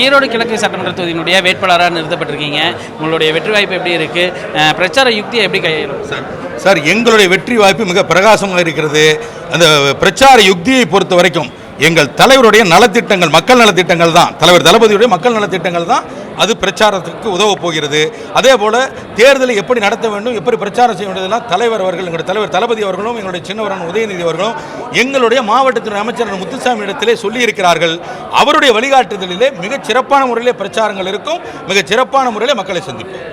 ஈரோடு கிழக்கு சட்டமன்ற தொகுதியினுடைய வேட்பாளராக நிறுத்தப்பட்டிருக்கீங்க. உங்களுடைய வெற்றி வாய்ப்பு எப்படி இருக்கு? பிரச்சார யுக்தியை எப்படி கையாளும் சார் சார் எங்களுடைய வெற்றி வாய்ப்பு மிக பிரகாசமாக இருக்கிறது. அந்த பிரச்சார யுக்தியை பொறுத்த வரைக்கும் எங்கள் தலைவருடைய நலத்திட்டங்கள் மக்கள் நலத்திட்டங்கள் தான். தலைவர் தளபதியுடைய மக்கள் நலத்திட்டங்கள் தான் அது பிரச்சாரத்துக்கு உதவப் போகிறது. அதே போல் தேர்தலை எப்படி நடத்த வேண்டும் எப்படி பிரச்சாரம் செய்ய வேண்டியதெல்லாம் தலைவர் அவர்கள் எங்களுடைய தலைவர் தளபதி அவர்களும் எங்களுடைய சின்னவரன் உதயநிதி அவர்களும் எங்களுடைய மாவட்டத்தின் அமைச்சர் முத்துசாமி இடத்திலே சொல்லியிருக்கிறார்கள். அவருடைய வழிகாட்டுதலிலே மிகச் சிறப்பான முறையிலே பிரச்சாரங்கள் இருக்கும். மிகச் சிறப்பான முறையிலே மக்களை சந்திப்போம்.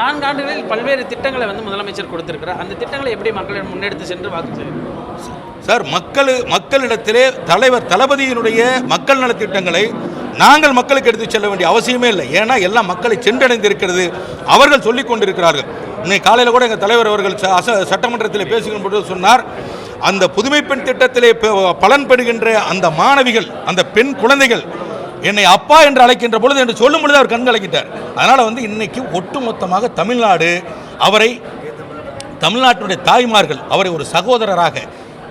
நான்கு ஆண்டுகளில் பல்வேறு திட்டங்களை வந்து முதலமைச்சர் கொடுத்திருக்கிறார். அந்த திட்டங்களை எப்படி மக்களிடம் முன்னெடுத்து சென்று வாக்கு செய்யும் சார் மக்கள் மக்களிடத்திலே தலைவர் தளபதியினுடைய மக்கள் நலத்திட்டங்களை நாங்கள் மக்களுக்கு எடுத்து செல்ல வேண்டிய அவசியமே இல்லை. ஏன்னா எல்லாம் மக்களை சென்றடைந்திருக்கிறது. அவர்கள் சொல்லிக் கொண்டிருக்கிறார்கள். இன்னைக்கு காலையில் கூட எங்கள் தலைவர் அவர்கள் ச- அச- சட்டமன்றத்தில் பேசுகிற சொன்னார் அந்த புதுமை பெண் திட்டத்திலே பலன் பெறுகின்ற அந்த மாணவிகள் அந்த பெண் குழந்தைகள் என்னை அப்பா என்று அழைக்கின்ற பொழுது என்று சொல்லும் பொழுது அவர் கண் கலக்கிட்டார் அதனால் வந்து இன்னைக்கு ஒட்டுமொத்தமாக தமிழ்நாடு அவரை தமிழ்நாட்டினுடைய தாய்மார்கள் அவரை ஒரு சகோதரராக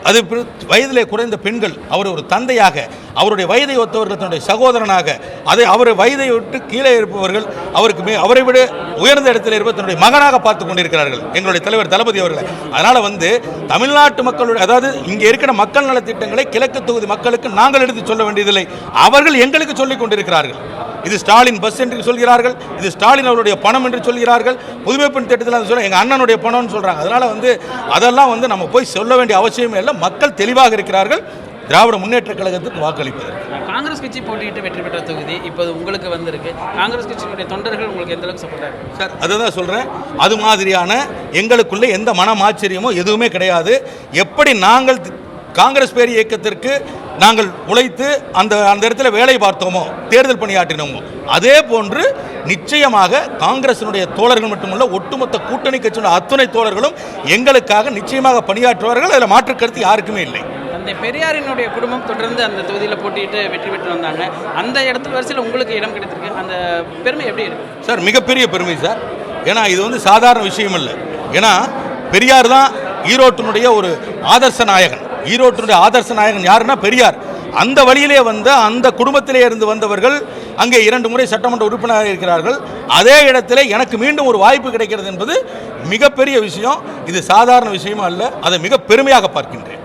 அது வயதிலே குறைந்த பெண்கள் அவர் ஒரு தந்தையாக அவருடைய வயதை ஒத்தவர்கள் தன்னுடைய சகோதரனாக அதை அவர் வயதை விட்டு கீழே இருப்பவர்கள் அவருக்கு மே அவரை விட உயர்ந்த இடத்தில் இருப்ப தன்னுடைய மகனாக பார்த்து கொண்டிருக்கிறார்கள். எங்களுடைய தலைவர் தளபதி அவர்களை. அதனால் வந்து தமிழ்நாட்டு மக்களுடைய அதாவது இங்கே இருக்கிற மக்கள் நலத்திட்டங்களை கிழக்கு தொகுதி மக்களுக்கு நாங்கள் எடுத்து சொல்ல வேண்டியதில்லை. அவர்கள் எங்களுக்கு சொல்லிக் கொண்டிருக்கிறார்கள். இது ஸ்டாலின் பஸ் என்று சொல்கிறார்கள். இது ஸ்டாலின் அவருடைய பணம் என்று சொல்கிறார்கள். புதுமை பெண் திட்டத்தில் அது சொல்ல எங்கள் அண்ணனுடைய பணம்னு சொல்கிறாங்க அதனால் வந்து அதெல்லாம் வந்து நம்ம போய் சொல்ல வேண்டிய அவசியமே இல்லை. மக்கள் தெளிவாக இருக்கிறார்கள். திராவிட முன்னேற்றக் கழகத்துக்கு வாக்களிப்பதற்கு. காங்கிரஸ் கட்சி போட்டியிட்டு வெற்றி பெற்ற தொகுதி இப்போது உங்களுக்கு வந்திருக்கு. காங்கிரஸ் கட்சியினுடைய தொண்டர்கள் உங்களுக்கு எந்த அளவுக்கு சப்போர்ட்டாக சார் அதுதான் சொல்கிறேன் அது மாதிரியான எங்களுக்குள்ளே எந்த மனம் ஆச்சரியமோ எதுவுமே கிடையாது. எப்படி நாங்கள் காங்கிரஸ் பேர் இயக்கத்திற்கு நாங்கள் உழைத்து அந்த அந்த இடத்துல வேலை பார்த்தோமோ தேர்தல் பணியாற்றினோமோ அதே போன்று நிச்சயமாக காங்கிரசினுடைய தோழர்கள் மட்டுமல்ல ஒட்டுமொத்த கூட்டணி கட்சியினுடைய அத்துணை தோழர்களும் எங்களுக்காக நிச்சயமாக பணியாற்றுவார்கள். அதில் மாற்று கருத்து யாருக்குமே இல்லை. தந்தை பெரியாரினுடைய குடும்பம் தொடர்ந்து அந்த தொகுதியில் போட்டிட்டு வெற்றி பெற்று வந்தாங்க. அந்த இடத்துல வரிசையில் உங்களுக்கு இடம் கிடைத்திருக்கு. அந்த பெருமை எப்படி இருக்கு? சார் மிகப்பெரிய பெருமை சார். ஏன்னா இது வந்து சாதாரண விஷயம் இல்லை. ஏன்னா பெரியார் தான் ஈரோட்டினுடைய ஒரு ஆதர்ச நாயகன். ஈரோட்டினுடைய ஆதர்ச நாயகன் யாருன்னா பெரியார். அந்த வழியிலே வந்த அந்த குடும்பத்திலே இருந்து வந்தவர்கள் அங்கே இரண்டு முறை சட்டமன்ற உறுப்பினராக இருக்கிறார்கள். அதே இடத்திலே எனக்கு மீண்டும் ஒரு வாய்ப்பு கிடைக்கிறது என்பது மிகப்பெரிய விஷயம். இது சாதாரண விஷயமா அல்ல அதை மிக பெருமையாக பார்க்கின்றேன்.